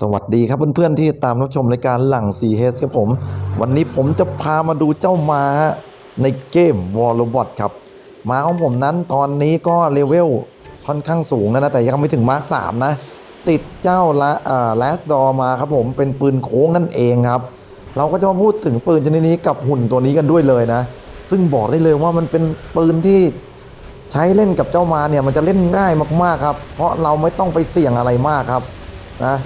สวัสดีครับเพื่อนๆที่ตามรับชมรายการหลัง 4H ครับผม วันนี้ผมจะพามาดูเจ้าม้าในเกม w a r r o b o t ครับม้าของผมนั้นตอนนี้ก็เลเวลค่อนข้างสูงแล้วนะ แต่ยังไม่ถึงมาร์คสามนะ ติดเจ้าละอ่าแลสดอมาครับผมเป็นปืนโค้งนั่นเองครับ เราก็จะมาพูดถึงปืนชนิดนี้กับหุ่นตัวนี้กันด้วยเลยนะ ซึ่งบอกได้เลยว่ามันเป็นปืนที่ใช้เล่นกับเจ้ามาเนี่ยมันจะเล่นง่ายมากๆครับ เพราะเราไม่ต้องไปเสี่ยงอะไรมากครับนะ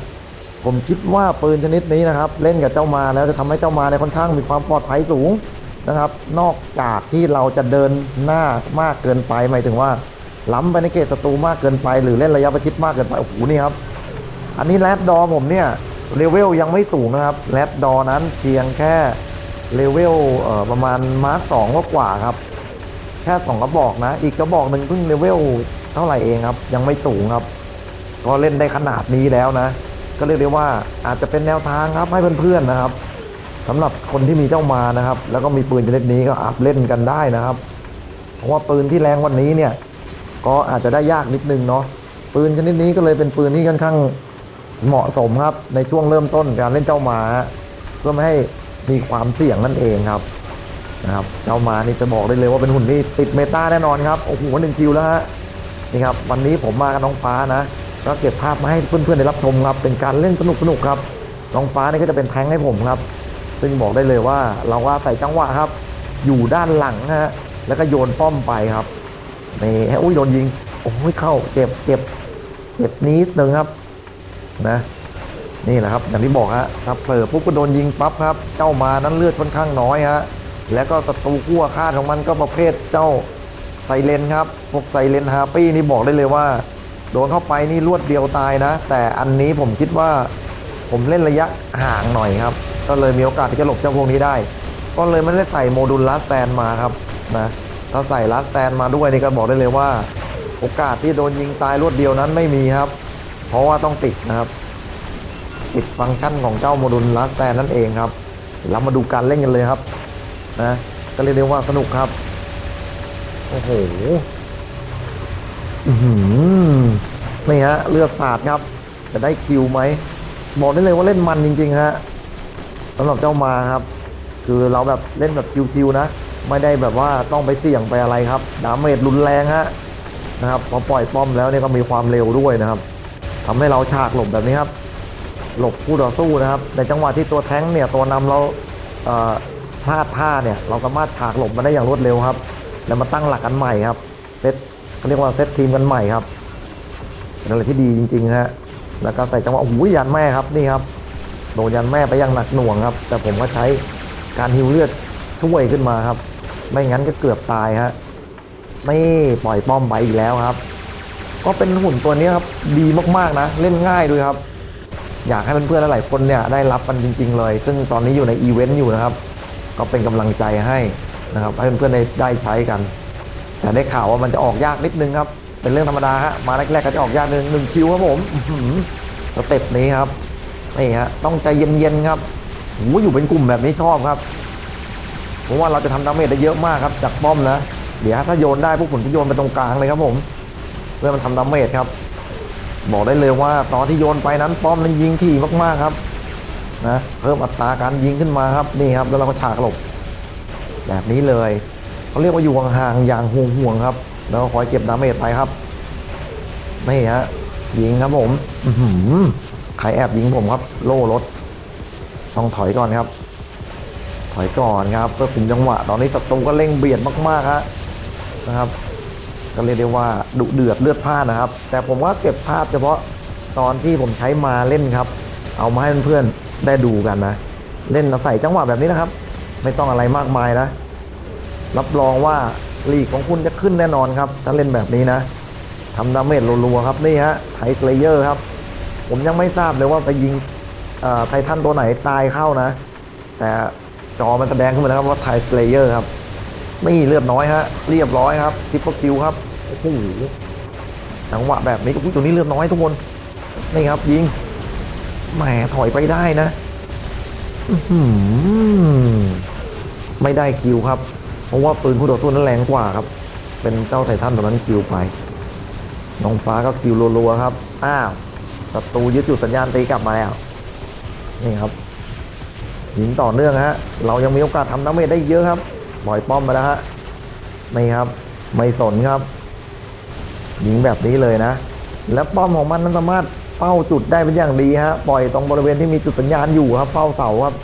ผมคิดว่าปืนชนิดนี้นะครับ เล่นกับเจ้ามาแล้วจะทำให้เจ้ามาเนี่ยค่อนข้างมีความปลอดภัยสูงนะครับ นอกจากที่เราจะเดินหน้ามากเกินไปหมายถึงว่า ล้ำไปในเขตศัตรูมากเกินไป หรือเล่นระยะประชิดมากเกินไปโอ้โหนี่ครับอันนี้แรดดอผมเนี่ยเลเวลยังไม่สูงนะครับแรดดอนั้นเพียงแค่เลเวลเประมาณมาร์คสองกว่าครับ แค่สองกระบอกนะ อีกกระบอกหนึ่งเพิ่งเลเวลเท่าไหร่เองครับ ยังไม่สูงครับ ก็เล่นได้ขนาดนี้แล้วนะ ก็เรียกได้ว่าอาจจะเป็นแนวทางครับให้เพื่อนๆนะครับสำหรับคนที่มีเจ้ามานะครับ แล้วก็มีปืนชนิดนี้ก็อัพเล่นกันได้นะครับ เพราะว่าปืนที่แรงวันนี้เนี่ยก็อาจจะได้ยากนิดนึงเนาะปืนชนิดนี้ก็เลยเป็นปืนที่ค่อนข้างเหมาะสมครับในช่วงเริ่มต้นการเล่นเจ้ามาเพื่อไม่ให้มีความเสี่ยงนั่นเองครับนะครับเจ้ามานี่จะบอกได้เลยว่าเป็นหุ่นที่ติดเมตาแน่นอนครับโอ้โหหนึ่งคิวแล้วฮะนี่ครับวันนี้ผมมากับน้องฟ้านะ ก็เก็บภาพมาให้เพื่อนๆได้รับชมครับ เป็นการเล่นสนุกๆครับน้องฟ้านี่ก็จะเป็นแทงให้ผมครับ ซึ่งบอกได้เลยว่าเราว่าใส่จังหวะครับ อยู่ด้านหลังฮะแล้วก็โยนป้อมไปครับนี่ให้อุ้ยโดนยิงโอ้ยเข้าเจ็บเจ็บเจ็บนิดนึงครับนะนี่แหละครับอย่างที่บอกฮะถ้าเผลอปุ๊บก็โดนยิงปั๊บครับ เจ้ามานั้นเลือดค่อนข้างน้อยฮะแล้วก็ศัตรูขั้วคาดของมันก็ประเภทเจ้าไซเลนครับพวกไซเลนฮาปี้นี่บอกได้เลยว่า โดนเข้าไปนี่รวดเดียวตายนะ แต่อันนี้ผมคิดว่าผมเล่นระยะห่างหน่อยครับ ก็เลยมีโอกาสที่จะหลบเจ้าพวกนี้ได้ ก็เลยไม่ได้ใส่โมดูลลัสแตนมาครับนะถ้าใส่ลัสแตนมาด้วยนี่ก็บอกได้เลยว่า โอกาสที่โดนยิงตายรวดเดียวนั้นไม่มีครับ เพราะว่าต้องติดนะครับปิดฟังก์ชันของเจ้าโมดูลลัสแตนนั่นเองครับ เรามาดูการเล่นกันเลยครับนะก็เรียกได้ว่าสนุกครับโอ้โห นี่ฮะ เลือดสาดครับ จะได้คิวไหม บอกได้เลยว่าเล่นมันจริง ๆ ฮะสำหรับเจ้ามาครับ คือเราแบบเล่นแบบชิวๆนะ ไม่ได้แบบว่าต้องไปเสี่ยงไปอะไรครับ ดาเมจรุนแรงฮะนะครับพอปล่อยป้อมแล้วเนี่ยก็มีความเร็วด้วยนะครับทำให้เราฉากหลบแบบนี้ครับ หลบคู่ต่อสู้นะครับ ในจังหวะที่ตัวแท้งเนี่ยตัวนำเราพลาดท่าเนี่ย เราสามารถฉากหลบมาได้อย่างรวดเร็วครับ แล้วมาตั้งหลักกันใหม่ครับ เซต เขาเรียกว่าเซตทีมกันใหม่ครับเป็นอะไรที่ดีจริงๆฮะแล้วก็ใส่จังหวะโอ้โหยันแม่ครับนี่ครับโดนยันแม่ไปอยังหนักหน่วงครับ แต่ผมก็ใช้การฮิวเลือดช่วยขึ้นมาครับ ไม่งั้นก็เกือบตายฮะนี่ปล่อยป้อมไปอีกแล้วครับ ก็เป็นหุ่นตัวนี้ครับดีมากๆนะ เล่นง่ายด้วยครับ อยากให้เพื่อนๆหลายคนเนี่ยได้รับมันจริง ๆ เลย ซึ่งตอนนี้อยู่ในอีเวนต์อยู่นะครับ ก็เป็นกำลังใจให้นะครับให้เพื่อนๆได้ใช้กัน แต่ได้ข่าวว่ามันจะออกยากนิดนึงครับ เป็นเรื่องธรรมดาฮะมาแรกๆก็จะออกยากนึงหนึ่งคิวครับผมสเต็ปนี้ครับนี่ฮะต้องใจเย็นๆครับโอ้อยู่เป็นกลุ่มแบบนี้ชอบครับเพราะว่าเราจะทำดาเมจได้เยอะมากครับจากป้อมนะเดี๋ยวถ้าโยนได้พวกผมจะโยนไปตรงกลางเลยครับผมเพื่อมันทำดาเมจครับ บอกได้เลยว่าตอนที่โยนไปนั้นป้อมนั้นยิงถี่มากๆครับนะเพิ่มอัตราการยิงขึ้นมาครับนี่ครับแล้วเราก็ฉากหลบแบบนี้เลย เขาเรียกว่าอยู่ห่างๆอย่างห่วงๆครับ แล้วก็คอยเก็บดาเมจไปครับนี่ฮะยิงครับผมอื้อหือใครแอบยิงผมครับ โล่รถต้องถอยก่อนครับ ถอยก่อนครับเพื่อคุมจังหวะ ตอนนี้ศัตรูก็เร่งเบียดมากๆฮะนะครับ ก็เรียกได้ว่าดุเดือดเลือดพ่านนะครับ แต่ผมว่าเก็บภาพเฉพาะตอนที่ผมใช้มาเล่นครับ เอามาให้เพื่อนๆได้ดูกันนะ เล่นใส่จังหวะแบบนี้นะครับ ไม่ต้องอะไรมากมายนะ รับรองว่าลีกของคุณจะขึ้นแน่นอนครับ ถ้าเล่นแบบนี้นะทำดาเมจรัวๆครับนี่ฮะไทสเลเยอร์ครับ ผมยังไม่ทราบเลยว่าไปยิงไททันตัวไหนตายเข้านะ แต่จอมันแสดงขึ้นมาแล้วครับว่าไทสเลเยอร์ครับนี่เลือดน้อยฮะเรียบร้อยครับทิปเปอร์คิวครับโอ้โหจังหวะแบบนี้อุ้ยตัวนี้เลือดน้อยทุกคนนี่ครับยิงแหมถอยไปได้นะอืไม่ได้คิวครับ เพราะว่าปืนคู่ต่อสู้นั้นแรงกว่าครับ เป็นเจ้าไททันตัวนั้นคิวไป น้องฟ้าก็คิวรัวๆครับ อ้าวศัตรูยึดจุดสัญญาณตีกลับมาแล้ว นี่ครับยิงต่อเนื่องฮะ เรายังมีโอกาสทำน้ำเมจได้เยอะครับปล่อยป้อมมาแล้วฮะ นี่ครับ ไม่สนครับ ยิงแบบนี้เลยนะ แล้วป้อมของมันนั้นสามารถเฝ้าจุดได้เป็นอย่างดีฮะ ปล่อยตรงบริเวณที่มีจุดสัญญาณอยู่ครับ เฝ้าเสาครับ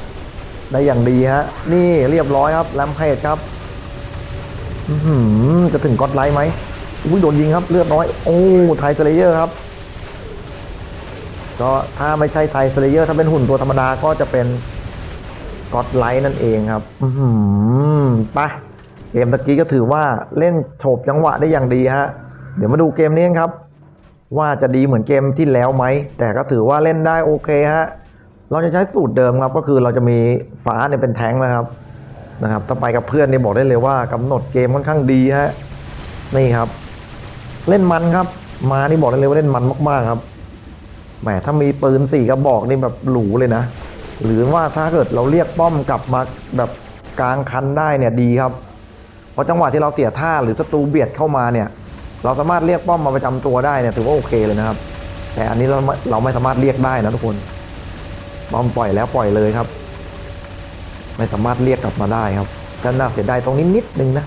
ได้อย่างดีฮะ นี่เรียบร้อยครับแลมเพจครับ จะถึงก็อดไลท์ไหมอุ้ยโดนยิงครับเลือดน้อย โอ้ไทยสเลเยอร์ครับ ก็ถ้าไม่ใช่ไทยสเลเยอร์ ถ้าเป็นหุ่นตัวธรรมดาก็จะเป็นก็อดไลท์นั่นเองครับ อือหือไปเกมตะกี้ก็ถือว่าเล่นโฉบจังหวะได้อย่างดีฮะ เดี๋ยวมาดูเกมนี้นครับ ว่าจะดีเหมือนเกมที่แล้วไหม แต่ก็ถือว่าเล่นได้โอเคฮะ เราจะใช้สูตรเดิมครับ ก็คือเราจะมีฟ้าเนี่ยเป็นแท้งนะครับ นะครับถ้าไปกับเพื่อนนี่บอกได้เลยว่ากำหนดเกมค่อนข้างดีฮะนี่ครับ เล่นมันครับ มานี่บอกได้เลยว่าเล่นมันมากๆครับแหมถ้ามีปืนสี่กระบอกนี่แบบหรูเลยนะ หรือว่าถ้าเกิดเราเรียกป้อมกลับมาแบบกลางคันได้เนี่ยดีครับ เพราะจังหวะที่เราเสียท่าหรือศัตรูเบียดเข้ามาเนี่ย เราสามารถเรียกป้อมมาประจำตัวได้เนี่ยถือว่าโอเคเลยนะครับ แต่อันนี้เราไม่เราไม่สามารถเรียกได้นะทุกคนป้อมปล่อยแล้วปล่อยเลยครับ ไม่สามารถเรียกกลับมาได้ครับก็น่าเสียดายตรงนี้นิดนึงนะ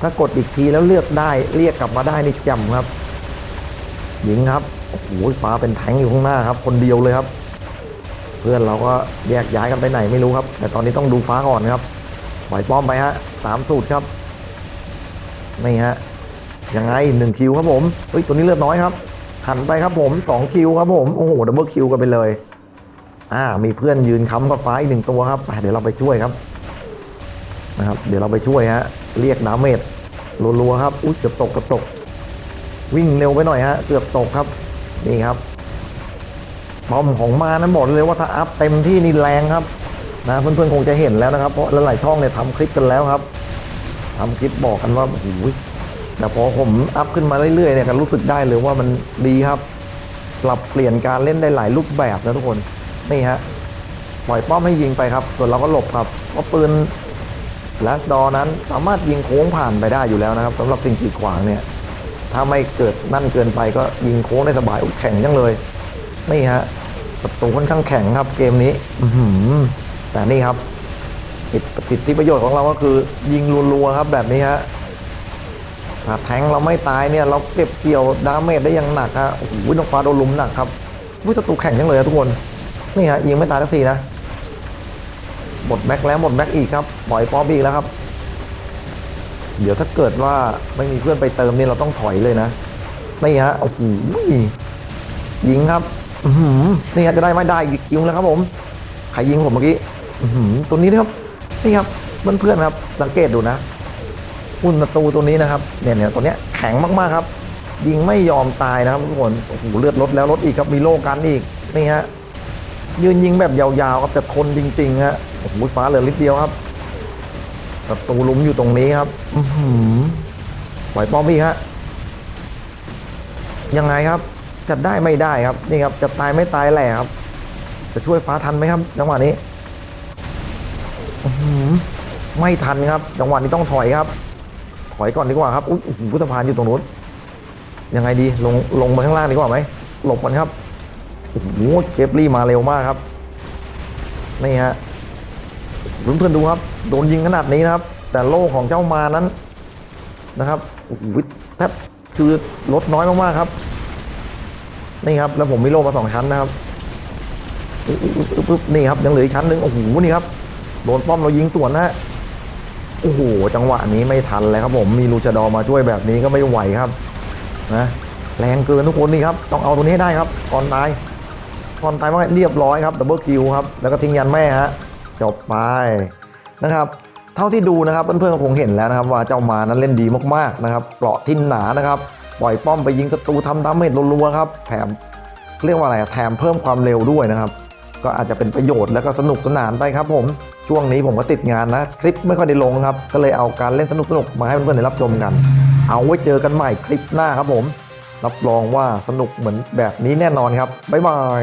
ถ้ากดอีกทีแล้วเลือกได้เรียกกลับมาได้นี่จำครับ หญิงครับโอ้โหฟ้าเป็นแทงอยู่ข้างหน้าครับ คนเดียวเลยครับ เพื่อนเราก็แยกย้ายกันไปไหนไม่รู้ครับ แต่ตอนนี้ต้องดูฟ้าก่อนครับปล่อยป้อมไปฮะสามสูตรครับนี่ฮะยังไงหนึ่งคิวครับผมเฮ้ยตัวนี้เลือดน้อยครับหันไปครับผมสองคิวครับผมโอ้โหดับเบิลคิวกันไปเลย อ่ามีเพื่อนยืนค้ำกับฟ้าอีกหนึ่งตัวครับเดี๋ยวเราไปช่วยครับนะครับ เดี๋ยวเราไปช่วยฮะเรียกดาเมจรัวๆครับอุ้ยเกือบตกเกือบตก วิ่งเร็วไปหน่อยฮะเกือบตกครับนี่ครับปอมของมานั้นบอกเลยว่าถ้าอัพเต็มที่นี่แรงครับนะเพื่อนๆคงจะเห็นแล้วนะครับเพราะหลายช่องเนี่ยทำคลิปกันแล้วครับทำคลิปบอกกันว่าโอ้โหแต่พอผมอัพขึ้นมาเรื่อยๆเนี่ยก็รู้สึกได้เลยว่ามันดีครับปรับเปลี่ยนการเล่นได้หลายรูปแบบนะทุกคน นี่ฮะปล่อยป้อมให้ยิงไปครับ ส่วนเราก็หลบครับเพราะปืนแลสดอนั้นสามารถยิงโค้งผ่านไปได้อยู่แล้วนะครับสำหรับสิ่งกีดขวางเนี่ย ถ้าไม่เกิดนั่นเกินไปก็ยิงโค้งได้สบายแข็งจังเลย นี่ฮะประตูค่อนข้างแข็งครับเกมนี้ อืแต่นี่ครับติดติดที่ประโยชน์ของเราก็คือ ยิงรัวๆครับแบบนี้ฮะถ้าแทงเราไม่ตายเนี่ยเราเก็บเกี่ยวดาเมจได้อย่างหนักฮะโอ้โหน้องฟ้าโดนลุมหนักครับวิศัตรูแข็งจังเลยทุกคน นี่ฮะยิงไม่ตายสักทีนะ หมดแม็กแล้วหมดแม็กอีกครับปล่อยป้อมอีกแล้วครับ เดี๋ยวถ้าเกิดว่าไม่มีเพื่อนไปเติมนี่เราต้องถอยเลยนะนี่ฮะโอ้โหยิงครับนี่ฮะจะได้ไม่ได้อีกคิวแล้วครับผมใครยิงผมเมื่อกี้ตัวนี้นะครับนี่ครับเพื่อนๆครับ สังเกตดูนะหุ่นประตูตัวนี้นะครับเนี่ยเนี่ยตัวเนี้ยแข็งมากๆครับ ยิงไม่ยอมตายนะครับทุกคนโอ้โหเลือดลดแล้วลดอีกครับมีโลกันอีกนี่ฮะ ยืนยิงแบบยาวๆครับแต่ทนจริงๆฮะโอ้โหฟ้าเหลือนิดเดียวครับประตูลุมอยู่ตรงนี้ครับหือปล่อยป้อมอีกฮะยังไงครับ จะได้ไม่ได้ครับนี่ครับ จะตายไม่ตายแหละครับ จะช่วยฟ้าทันไหมครับจังหวะนี้ไม่ทันครับ จังหวะนี้ต้องถอยครับ ถอยก่อนดีกว่าครับอุ้ยโอ้โหพุทธพานอยู่ตรงนู้นยังไงดีลงลงมาข้างล่างดีกว่าไหมหลบมันครับ โอ้โหเคปลี่มาเร็วมากครับ นี่ฮะเพื่อนๆดูครับ โดนยิงขนาดนี้นะครับ แต่โล่ของเจ้ามานั้นนะครับโอ้โหแทบคือลดน้อยมากๆครับ นี่ครับ แล้วผมมีโล่มาสองชั้นนะครับอึ๊บนี่ครับยังเหลืออีกชั้นหนึ่งโอ้โหนี่ครับโดนป้อมเรายิงสวนนะโอ้โหจังหวะนี้ไม่ทันเลยครับผมมีลูชาดอมาช่วยแบบนี้ก็ไม่ไหวครับนะแรงเกินทุกคนนี่ครับ ต้องเอาตัวนี้ให้ได้ครับก่อนตาย ก่อนตายว่าเรียบร้อยครับดับเบิลคิวครับแล้วก็ทิ้งยันแม่ฮะจบไปนะครับเท่าที่ดูนะครับเพื่อนๆก็คงเห็นแล้วนะครับ ว่าเจ้ามานั้นเล่นดีมากๆนะครับเปราะทิ่นหนานะครับปล่อยป้อมไปยิงศัตรูทำดาเมจรัวๆครับแถมเรียกว่าอะไรแถมเพิ่มความเร็วด้วยนะครับ ก็อาจจะเป็นประโยชน์แล้วก็สนุกสนานไปครับผมช่วงนี้ผมก็ติดงานนะคลิปไม่ค่อยได้ลงครับ ก็เลยเอาการเล่นสนุกๆมาให้เพื่อนๆได้รับชมกัน เอาไว้เจอกันใหม่คลิปหน้าครับผม รับรองว่าสนุกเหมือนแบบนี้แน่นอนครับบ๊ายบาย